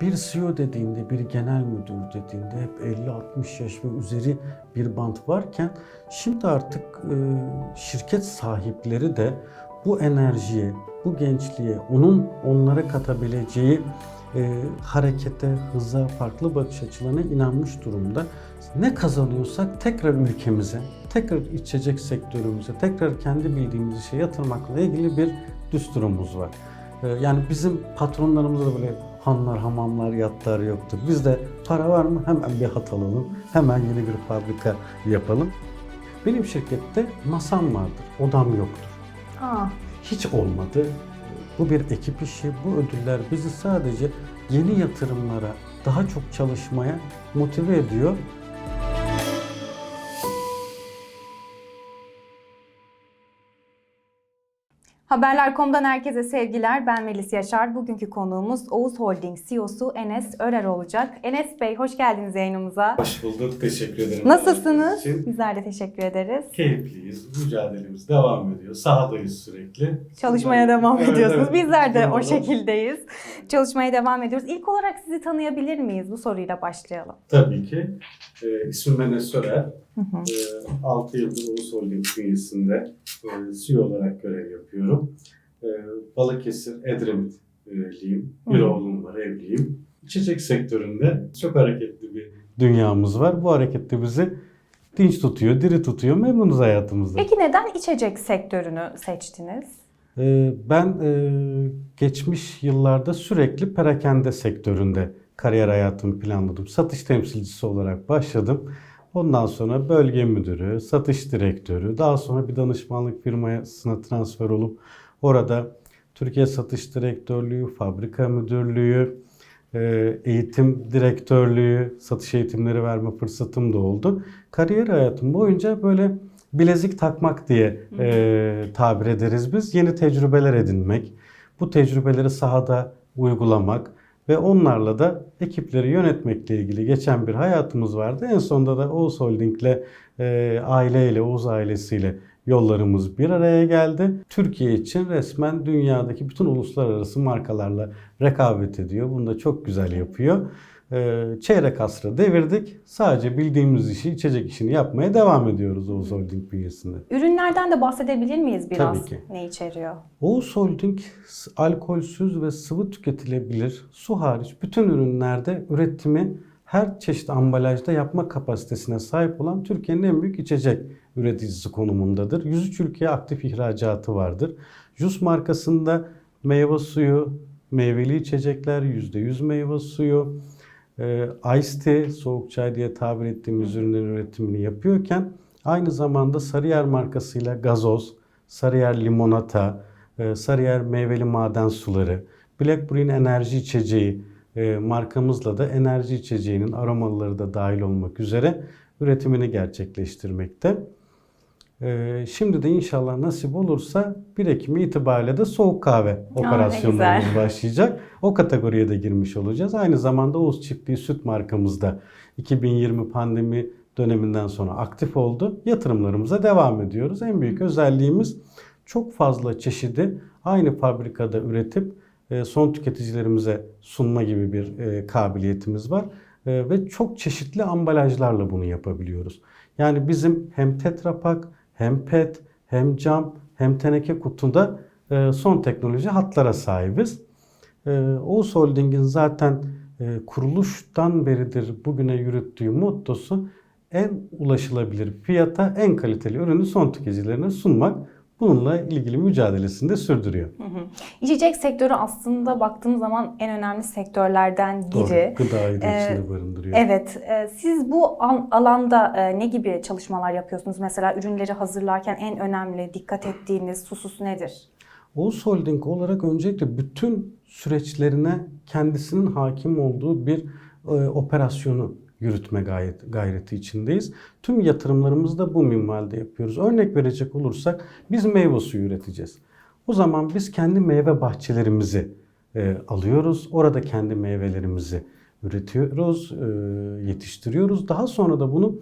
bir CEO dediğinde, bir genel müdür dediğinde hep 50-60 yaş ve üzeri bir bant varken şimdi artık e, şirket sahipleri de bu enerjiye, bu gençliğe, onun onlara katabileceği e, harekete, hıza, farklı bakış açılarına inanmış durumda. Ne kazanıyorsak tekrar ülkemize, tekrar içecek sektörümüze, tekrar kendi bildiğimiz işe yatırmakla ilgili bir düsturumuz var. E, yani bizim patronlarımızda da böyle hanlar, hamamlar, yatlar yoktur. Bizde para var mı? Hemen bir hat alalım, hemen yeni bir fabrika yapalım. Benim şirkette masam vardır, odam yoktur Aa, hiç olmadı. Bu bir ekip işi. Bu ödüller bizi sadece yeni yatırımlara, daha çok çalışmaya motive ediyor. Haberler.com'dan herkese sevgiler. Ben Melis Yaşar. Bugünkü konuğumuz Oğuz Holding CEO'su Enes Örer olacak. Enes Bey hoş geldiniz yayınımıza. Hoş bulduk. Teşekkür ederim. Nasılsınız? Bizler de teşekkür ederiz. Keyifliyiz. Mücadelemiz devam ediyor. Sahadayız sürekli. Çalışmaya devam Evet, ediyorsunuz. evet. Bizler de o şekildeyiz. Çalışmaya devam ediyoruz. İlk olarak sizi tanıyabilir miyiz? Bu soruyla başlayalım. Tabii ki. E, ismim Enes Sörer. Hı hı. E, 6 yıldır Ulus Holding bünyesinde e, CEO olarak görev yapıyorum. E, Balıkesir, Edremit'liyim. Bir Hı hı. oğlum var, evliyim. İçecek sektöründe çok hareketli bir Dünyamız var. Bu hareket de bizi dinç tutuyor, diri tutuyor. Memnunuz hayatımızda. Peki neden içecek sektörünü seçtiniz? Ee, Ben e, geçmiş yıllarda sürekli perakende sektöründe kariyer hayatımı planladım. Satış temsilcisi olarak başladım. Ondan sonra bölge müdürü, satış direktörü, daha sonra bir danışmanlık firmasına transfer olup orada Türkiye Satış Direktörlüğü, fabrika müdürlüğü, e, eğitim direktörlüğü, satış eğitimleri verme fırsatım da oldu. Kariyer hayatım boyunca böyle bilezik takmak diye e, tabir ederiz biz. Yeni tecrübeler edinmek, bu tecrübeleri sahada uygulamak ve onlarla da ekipleri yönetmekle ilgili geçen bir hayatımız vardı. En sonunda da Oğuz Holding'le, e, aileyle, Oğuz ailesiyle yollarımız bir araya geldi. Türkiye için resmen dünyadaki bütün uluslararası markalarla rekabet ediyor. Bunu da çok güzel yapıyor. Ee, çeyrek asrı devirdik. Sadece bildiğimiz işi, içecek işini yapmaya devam ediyoruz Oğuz Holding bünyesinde. Ürünlerden de bahsedebilir miyiz biraz? Tabii ki. Ne içeriyor? Oğuz Holding alkolsüz ve sıvı tüketilebilir su hariç bütün ürünlerde üretimi her çeşit ambalajda yapma kapasitesine sahip olan Türkiye'nin en büyük içecek üreticisi konumundadır. 103 ülkeye aktif ihracatı vardır. Jus markasında meyve suyu, meyveli içecekler, %100 meyve suyu, e, iced tea, soğuk çay diye tabir ettiğimiz ürünlerin üretimini yapıyorken aynı zamanda Sarıyer markasıyla gazoz, Sarıyer limonata, e, Sarıyer meyveli maden suları, Blackberry'in enerji içeceği e, markamızla da enerji içeceğinin aromaları da dahil olmak üzere üretimini gerçekleştirmekte. E, Şimdi de inşallah nasip olursa 1 Ekim itibariyle de soğuk kahve operasyonlarımız başlayacak. O kategoriye de girmiş olacağız. Aynı zamanda Oğuz Çiftliği Süt markamızda 2020 pandemi döneminden sonra aktif oldu. Yatırımlarımıza devam ediyoruz. En büyük özelliğimiz çok fazla çeşidi aynı fabrikada üretip e, son tüketicilerimize sunma gibi bir e, kabiliyetimiz var. E, Ve çok çeşitli ambalajlarla bunu yapabiliyoruz. Yani bizim hem Tetra Pak, hem PET, hem cam, hem teneke kutunda e, son teknoloji hatlara sahibiz. Ee, Oğuz Holding'in zaten e, kuruluştan beridir bugüne yürüttüğü mottosu en ulaşılabilir fiyata en kaliteli ürünü son tüketicilerine sunmak. Bununla ilgili mücadelesini de sürdürüyor. Hı hı. İçecek sektörü aslında baktığımız zaman en önemli sektörlerden biri. Doğru. Gıdayı da Ee, içinde barındırıyor. Evet, e, siz bu al- alanda e, ne gibi çalışmalar yapıyorsunuz? Mesela ürünleri hazırlarken en önemli dikkat ettiğiniz husus nedir? Oğuz Holding olarak öncelikle bütün süreçlerine kendisinin hakim olduğu bir e, operasyonu yürütme gayet, gayreti içindeyiz. Tüm yatırımlarımızı da bu minvalde yapıyoruz. Örnek verecek olursak biz meyve suyu üreteceğiz. O zaman biz kendi meyve bahçelerimizi e, alıyoruz. Orada kendi meyvelerimizi üretiyoruz, e, yetiştiriyoruz. Daha sonra da bunu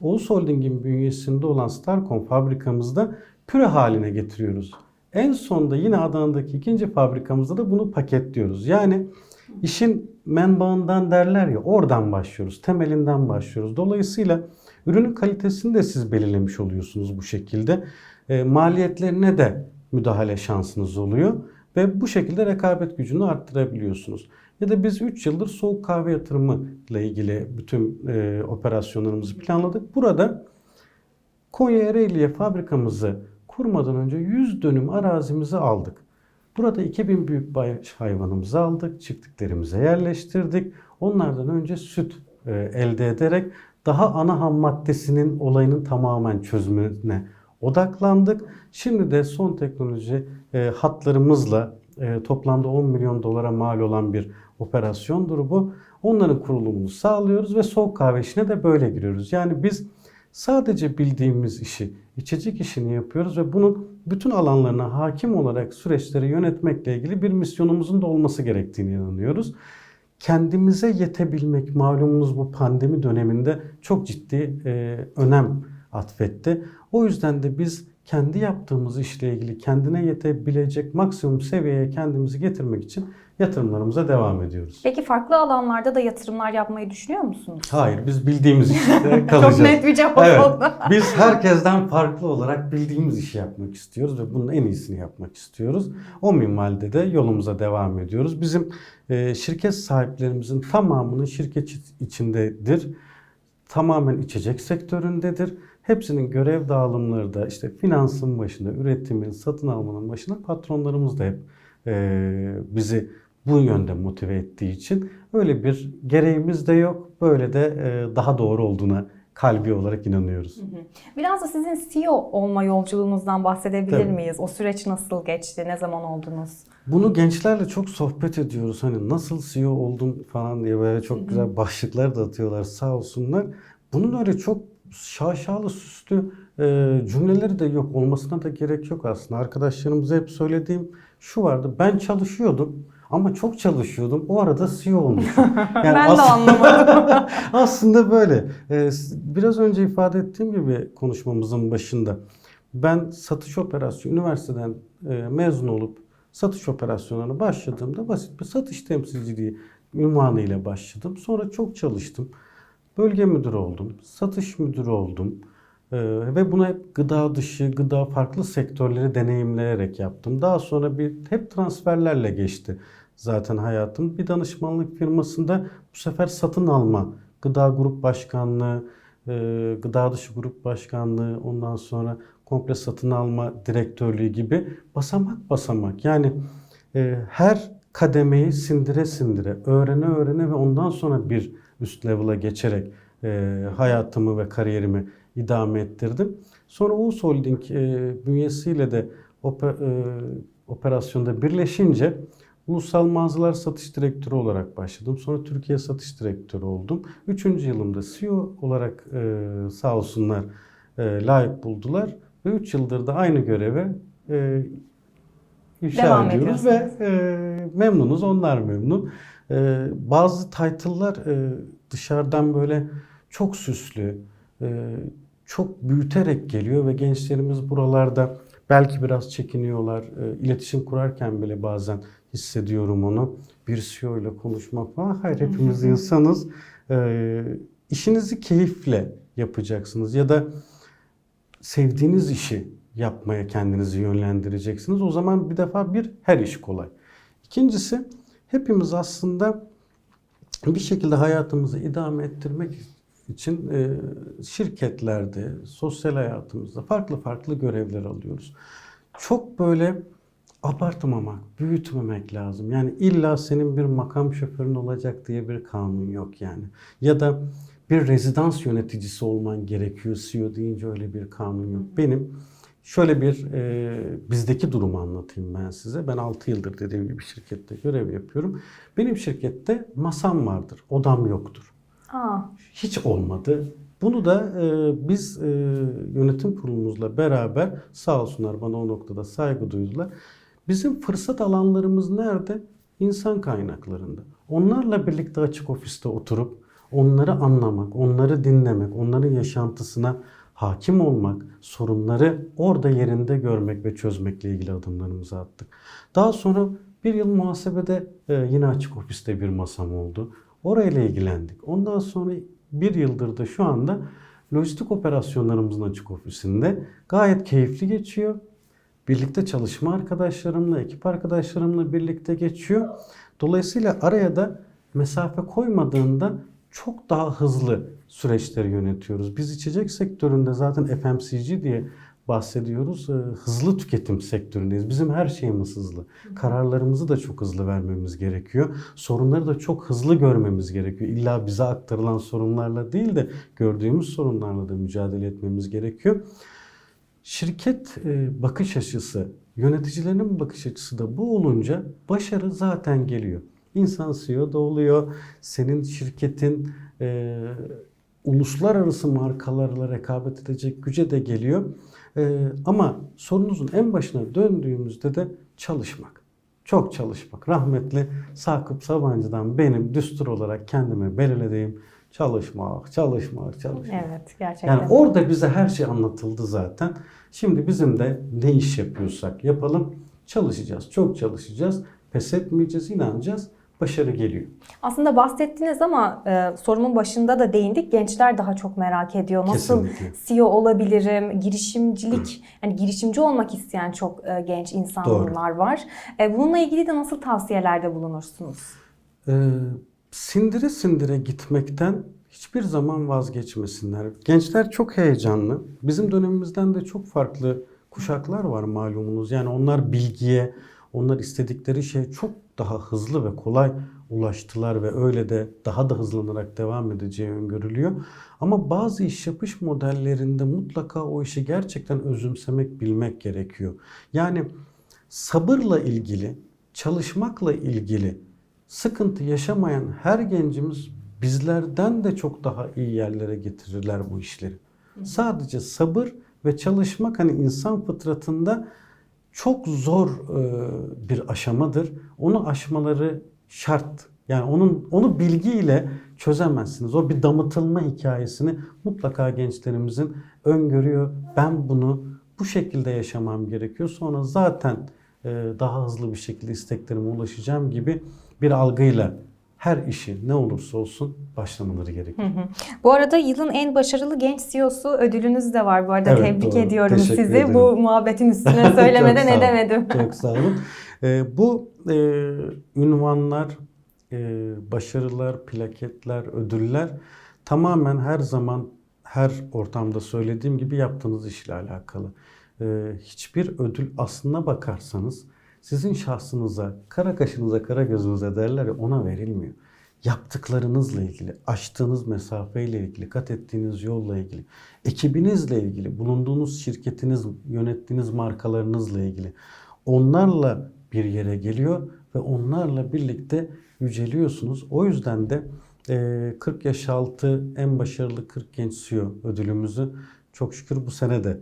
Oğuz Holding'in bünyesinde olan Starcom fabrikamızda püre haline getiriyoruz. En sonda yine Adana'daki ikinci fabrikamızda da bunu paketliyoruz. Yani İşin menbaından derler ya oradan başlıyoruz. Temelinden başlıyoruz. Dolayısıyla ürünün kalitesini de siz belirlemiş oluyorsunuz bu şekilde. E, maliyetlerine de müdahale şansınız oluyor ve bu şekilde rekabet gücünü arttırabiliyorsunuz. Ya da biz 3 yıldır soğuk kahve yatırımı ile ilgili bütün e, operasyonlarımızı planladık. Burada Konya Ereğli'ye fabrikamızı kurmadan önce 100 dönüm arazimizi aldık. Burada 2000 büyükbaş hayvanımızı aldık, çiftliklerimize yerleştirdik. Onlardan önce süt e, elde ederek daha ana ham maddesinin olayının tamamen çözümüne odaklandık. Şimdi de son teknoloji e, hatlarımızla e, toplamda 10 milyon dolara mal olan bir operasyondur bu. Onların kurulumunu sağlıyoruz ve soğuk kahve işine de böyle giriyoruz. Yani biz sadece bildiğimiz işi, içecek işini yapıyoruz ve bunun bütün alanlarına hakim olarak süreçleri yönetmekle ilgili bir misyonumuzun da olması gerektiğini inanıyoruz. Kendimize yetebilmek malumunuz bu pandemi döneminde çok ciddi e, önem atfetti. O yüzden de biz kendi yaptığımız işle ilgili kendine yetebilecek maksimum seviyeye kendimizi getirmek için yatırımlarımıza devam ediyoruz. Peki farklı alanlarda da yatırımlar yapmayı düşünüyor musunuz? Hayır, biz bildiğimiz işte kalacağız. Çok net bir cevap Evet. oldu. Biz herkesten farklı olarak bildiğimiz işi yapmak istiyoruz ve bunun en iyisini yapmak istiyoruz. O minvalde de yolumuza devam ediyoruz. Bizim e, şirket sahiplerimizin tamamının şirket iç- içindedir. Tamamen içecek sektöründedir. Hepsinin görev dağılımları da işte finansın başında, üretimin, satın almanın başında patronlarımız da hep e, bizi bu yönde motive ettiği için öyle bir gereğimiz de yok. Böyle de e, daha doğru olduğuna kalbi olarak inanıyoruz. Biraz da sizin CEO olma yolculuğunuzdan bahsedebilir Tabii. miyiz? O süreç nasıl geçti? Ne zaman oldunuz? Bunu gençlerle çok sohbet ediyoruz. Hani nasıl CEO oldum falan diye böyle çok güzel başlıklar da atıyorlar sağ olsunlar. Bunun öyle çok şaşalı süslü e, cümleleri de yok. Olmasına da gerek yok aslında. Arkadaşlarımıza hep söylediğim şu vardı. Ben çalışıyordum ama çok çalışıyordum. O arada CEO olmuşum. Yani ben de aslında- anlamadım. Aslında böyle. Ee, biraz önce ifade ettiğim gibi konuşmamızın başında ben satış operasyonu üniversiteden e, mezun olup satış operasyonlarına başladığımda basit bir satış temsilciliği ünvanıyla başladım. Sonra çok çalıştım. Bölge müdürü oldum. Satış müdürü oldum. Ee, ve bunu hep gıda dışı, gıda farklı sektörleri deneyimleyerek yaptım. Daha sonra bir hep transferlerle geçti zaten hayatım. Bir danışmanlık firmasında bu sefer satın alma, gıda grup başkanlığı, e, gıda dışı grup başkanlığı, ondan sonra komple satın alma direktörlüğü gibi basamak basamak. Yani e, her kademeyi sindire sindire, öğrene öğrene ve ondan sonra bir üst level'a geçerek e, hayatımı ve kariyerimi idame ettirdim. Sonra Uğuz Holding e, bünyesiyle de ope- e, operasyonda birleşince Ulusal Mağazalar Satış Direktörü olarak başladım. Sonra Türkiye Satış Direktörü oldum. Üçüncü yılımda CEO olarak e, sağ olsunlar e, layık buldular. Ve 3 yıldır da aynı göreve e, ifşa Devam ediyoruz ve e, memnunuz. Onlar memnun. E, bazı title'lar e, dışarıdan böyle çok süslü, e, çok büyüterek geliyor ve gençlerimiz buralarda belki biraz çekiniyorlar. E, iletişim kurarken bile bazen hissediyorum onu. Bir CEO ile konuşmak falan. Hayır hepimiz insanız. E, işinizi keyifle yapacaksınız ya da sevdiğiniz işi yapmaya kendinizi yönlendireceksiniz. O zaman bir defa bir her iş kolay. İkincisi hepimiz aslında bir şekilde hayatımızı idame ettirmek için e, şirketlerde, sosyal hayatımızda farklı farklı görevler alıyoruz. Çok böyle abartmamak, büyütmemek lazım. Yani illa senin bir makam şoförün olacak diye bir kanun yok yani. Ya da bir rezidans yöneticisi olman gerekiyor CEO deyince öyle bir kanun yok. Benim şöyle bir e, bizdeki durumu anlatayım ben size. Ben 6 yıldır dediğim gibi şirkette görev yapıyorum. Benim şirkette masam vardır, odam yoktur Aa, hiç olmadı. Bunu da e, biz e, yönetim kurulumuzla beraber sağ olsunlar bana o noktada saygı duydular. Bizim fırsat alanlarımız nerede? İnsan kaynaklarında. Onlarla birlikte açık ofiste oturup onları anlamak, onları dinlemek, onların yaşantısına hakim olmak, sorunları orada yerinde görmek ve çözmekle ilgili adımlarımızı attık. Daha sonra Bir yıl muhasebede e, yine açık ofiste bir masam oldu. Orayla ilgilendik. Ondan sonra bir yıldır da şu anda lojistik operasyonlarımızın açık ofisinde gayet keyifli geçiyor. Birlikte çalışma arkadaşlarımla, ekip arkadaşlarımla birlikte geçiyor. Dolayısıyla araya da mesafe koymadığında çok daha hızlı süreçleri yönetiyoruz. Biz içecek sektöründe zaten FMCG diye bahsediyoruz. Ee, Hızlı tüketim sektöründeyiz. Bizim her şeyimiz hızlı. Kararlarımızı da çok hızlı vermemiz gerekiyor. Sorunları da çok hızlı görmemiz gerekiyor. İlla bize aktarılan sorunlarla değil de gördüğümüz sorunlarla da mücadele etmemiz gerekiyor. Şirket e, bakış açısı, yöneticilerin bakış açısı da bu olunca başarı zaten geliyor. İnsan CEO'da oluyor. Senin şirketin e, uluslararası markalarla rekabet edecek güce de geliyor. E, ama sorunuzun en başına döndüğümüzde de çalışmak. Çok çalışmak. Rahmetli Sakıp Sabancı'dan benim düstur olarak kendime belirlediğim çalışmak, çalışmak, çalışmak. Evet gerçekten. Yani orada bize her şey anlatıldı zaten. Şimdi bizim de ne iş yapıyorsak yapalım. Çalışacağız, çok çalışacağız. Pes etmeyeceğiz, inanacağız. Başarı geliyor. Aslında bahsettiniz ama e, sorumun başında da değindik. Gençler daha çok merak ediyor. Nasıl Kesinlikle. CEO olabilirim? Girişimcilik, yani girişimci olmak isteyen çok e, genç insanlar var. E, bununla ilgili de nasıl tavsiyelerde bulunursunuz? Ee, sindire sindire gitmekten hiçbir zaman vazgeçmesinler. Gençler çok heyecanlı. Bizim dönemimizden de çok farklı kuşaklar var malumunuz. Yani onlar bilgiye, onlar istedikleri şeye çok daha hızlı ve kolay ulaştılar ve öyle de daha da hızlanarak devam edeceği öngörülüyor. Ama bazı iş yapış modellerinde mutlaka o işi gerçekten özümsemek, bilmek gerekiyor. Yani sabırla ilgili, çalışmakla ilgili sıkıntı yaşamayan her gencimiz bizlerden de çok daha iyi yerlere getirirler bu işleri. Sadece sabır ve çalışmak hani insan fıtratında çok zor e, bir aşamadır. Onu aşmaları şart. Yani onun onu bilgiyle çözemezsiniz. O bir damıtılma hikayesini mutlaka gençlerimizin öngörüyor. Ben bunu bu şekilde yaşamam gerekiyor. Sonra zaten e, daha hızlı bir şekilde isteklerime ulaşacağım gibi bir algıyla her işi ne olursa olsun başlamaları gerekiyor. Bu arada yılın en başarılı genç CEO'su ödülünüz de var bu arada. Evet, Tebrik doğru. ediyorum Teşekkür sizi. ederim. Bu muhabbetin üstüne söylemeden edemedim. Çok sağ olun. Ee, bu e, ünvanlar, e, başarılar, plaketler, ödüller tamamen her zaman her ortamda söylediğim gibi yaptığınız işle alakalı. Ee, hiçbir ödül aslına bakarsanız sizin şahsınıza, kara kaşınıza, kara gözünüze derler ya ona verilmiyor. Yaptıklarınızla ilgili, aştığınız mesafeyle ilgili, kat ettiğiniz yolla ilgili, ekibinizle ilgili, bulunduğunuz şirketiniz, yönettiğiniz markalarınızla ilgili. Onlarla bir yere geliyor ve onlarla birlikte yüceliyorsunuz. O yüzden de e, 40 yaş altı en başarılı 40 genç CEO ödülümüzü çok şükür bu sene de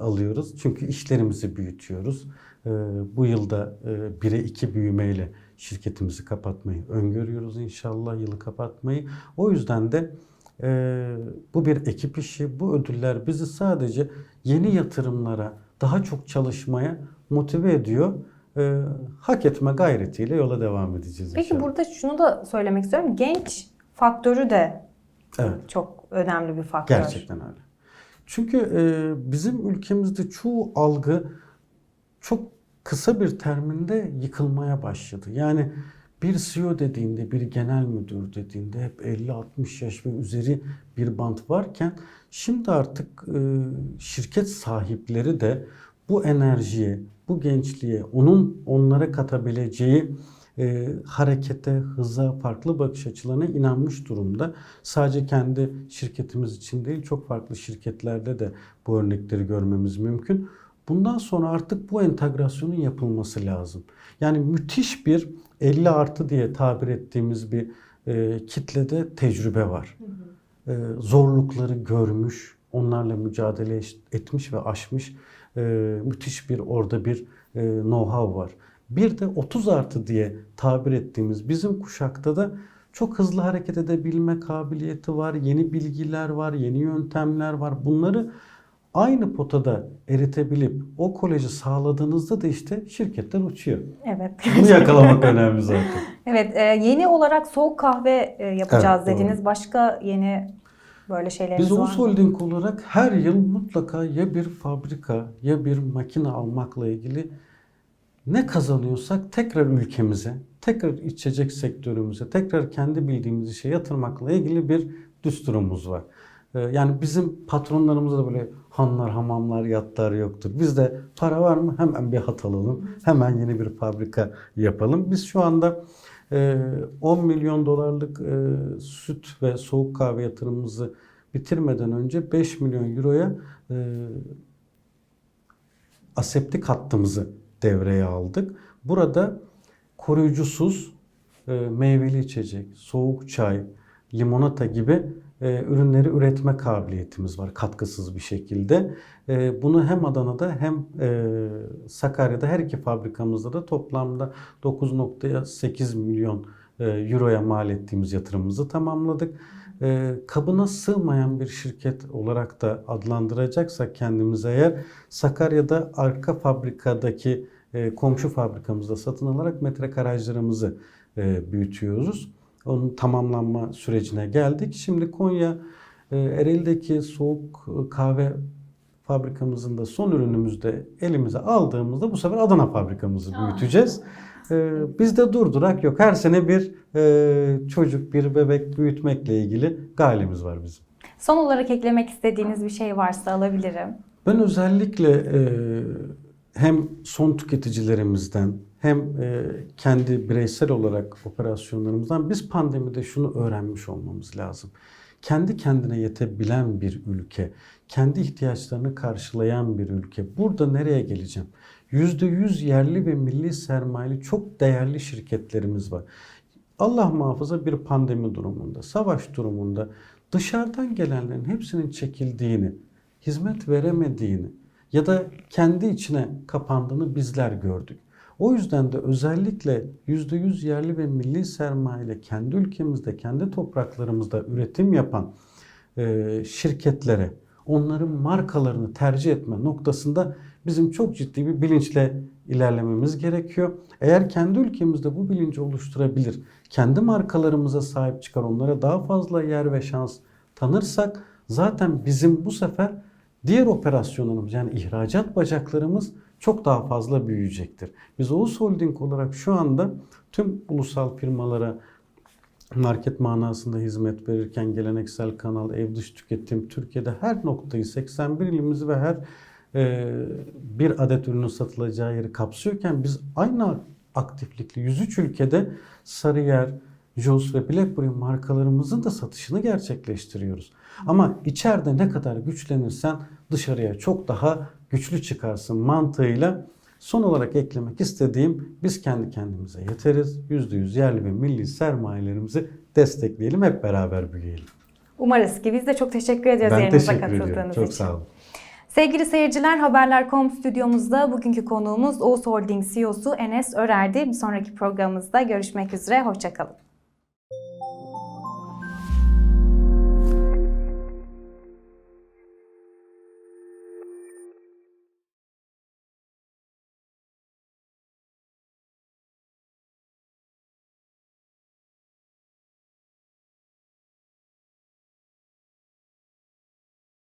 alıyoruz. Çünkü işlerimizi büyütüyoruz. E, bu yılda e, 1'e 2 büyümeyle şirketimizi kapatmayı öngörüyoruz inşallah yılı kapatmayı. O yüzden de e, bu bir ekip işi. Bu ödüller bizi sadece yeni yatırımlara, daha çok çalışmaya motive ediyor. E, hak etme gayretiyle yola devam edeceğiz Peki inşallah. burada şunu da söylemek istiyorum. Genç faktörü de Evet. çok önemli bir faktör. Gerçekten öyle. Çünkü e, bizim ülkemizde çoğu algı çok kısa bir terminde yıkılmaya başladı. Yani bir CEO dediğinde, bir genel müdür dediğinde hep 50-60 yaş ve üzeri bir bant varken şimdi artık e, şirket sahipleri de bu enerjiye, bu gençliğe, onun onlara katabileceği e, harekete, hıza, farklı bakış açılarına inanmış durumda. Sadece kendi şirketimiz için değil, çok farklı şirketlerde de bu örnekleri görmemiz mümkün. Bundan sonra artık bu entegrasyonun yapılması lazım. Yani müthiş bir 50 artı diye tabir ettiğimiz bir e, kitlede tecrübe var. E, zorlukları görmüş, onlarla mücadele etmiş ve aşmış e, müthiş bir orada bir e, know-how var. Bir de 30 artı diye tabir ettiğimiz bizim kuşakta da çok hızlı hareket edebilme kabiliyeti var, yeni bilgiler var, yeni yöntemler var. Bunları aynı potada eritebilip o koleji sağladığınızda da işte şirketler uçuyor. Evet. Bunu yakalamak önemli zaten. Evet, e, yeni olarak soğuk kahve e, yapacağız Evet, doğru. dediniz. Başka yeni böyle şeyleriniz Biz var mı? Holding olarak her yıl mutlaka ya bir fabrika ya bir makine almakla ilgili ne kazanıyorsak tekrar ülkemize, tekrar içecek sektörümüze, tekrar kendi bildiğimiz işe yatırmakla ilgili bir düsturumuz var. Ee, Yani bizim patronlarımızda da böyle hanlar, hamamlar, yatlar yoktur. Bizde para var mı? Hemen bir hat alalım. Hemen yeni bir fabrika yapalım. Biz şu anda e, 10 milyon dolarlık e, süt ve soğuk kahve yatırımımızı bitirmeden önce 5 milyon euroya e, aseptik hattımızı devreye aldık. Burada koruyucusuz e, meyveli içecek, soğuk çay, limonata gibi e, ürünleri üretme kabiliyetimiz var katkısız bir şekilde. E, bunu hem Adana'da hem e, Sakarya'da her iki fabrikamızda da toplamda 9.8 milyon euroya mal ettiğimiz yatırımımızı tamamladık. Kabına sığmayan bir şirket olarak da adlandıracaksak kendimize eğer Sakarya'da arka fabrikadaki komşu fabrikamızda satın alarak metrekarajlarımızı e, büyütüyoruz. Onun tamamlanma sürecine geldik. Şimdi Konya e, Ereğli'deki soğuk e, kahve fabrikamızın da son ürünümüzü de elimize aldığımızda bu sefer Adana fabrikamızı büyüteceğiz. E, bizde durdurak yok. Her sene bir e, çocuk, bir bebek büyütmekle ilgili galemiz var bizim. Son olarak eklemek istediğiniz bir şey varsa alabilirim. Ben özellikle e, hem son tüketicilerimizden hem e, kendi bireysel olarak operasyonlarımızdan biz pandemide şunu öğrenmiş olmamız lazım. Kendi kendine yetebilen bir ülke, kendi ihtiyaçlarını karşılayan bir ülke. Burada nereye geleceğim? %100 yerli ve milli sermayeli çok değerli şirketlerimiz var. Allah muhafaza bir pandemi durumunda, savaş durumunda dışarıdan gelenlerin hepsinin çekildiğini, hizmet veremediğini ya da kendi içine kapandığını bizler gördük. O yüzden de özellikle %100 yerli ve milli sermayeyle kendi ülkemizde, kendi topraklarımızda üretim yapan e, şirketlere, onların markalarını tercih etme noktasında bizim çok ciddi bir bilinçle ilerlememiz gerekiyor. Eğer kendi ülkemizde bu bilinci oluşturabilir, kendi markalarımıza sahip çıkar, onlara daha fazla yer ve şans tanırsak zaten bizim bu sefer diğer operasyonlarımız yani ihracat bacaklarımız çok daha fazla büyüyecektir. Biz Oğuz Holding olarak şu anda tüm ulusal firmalara market manasında hizmet verirken geleneksel kanal, ev dış tüketim, Türkiye'de her noktayı 81 ilimizi ve her e, bir adet ürünün satılacağı yeri kapsıyorken biz aynı aktiflikle 103 ülkede Sarıyer, Jos ve Blackberry markalarımızın da satışını gerçekleştiriyoruz. Ama içeride ne kadar güçlenirsen dışarıya çok daha güçlü çıkarsın mantığıyla son olarak eklemek istediğim biz kendi kendimize yeteriz. %100 yerli ve milli sermayelerimizi destekleyelim hep beraber büyüyelim. Umarız ki biz de çok teşekkür ediyoruz Ben yayınımıza teşekkür ediyorum. katıldığınız Çok için. sağ olun. Sevgili seyirciler Haberler.com stüdyomuzda bugünkü konuğumuz Oğuz Holding CEO'su Enes Örer'di. Bir sonraki programımızda görüşmek üzere. Hoşçakalın.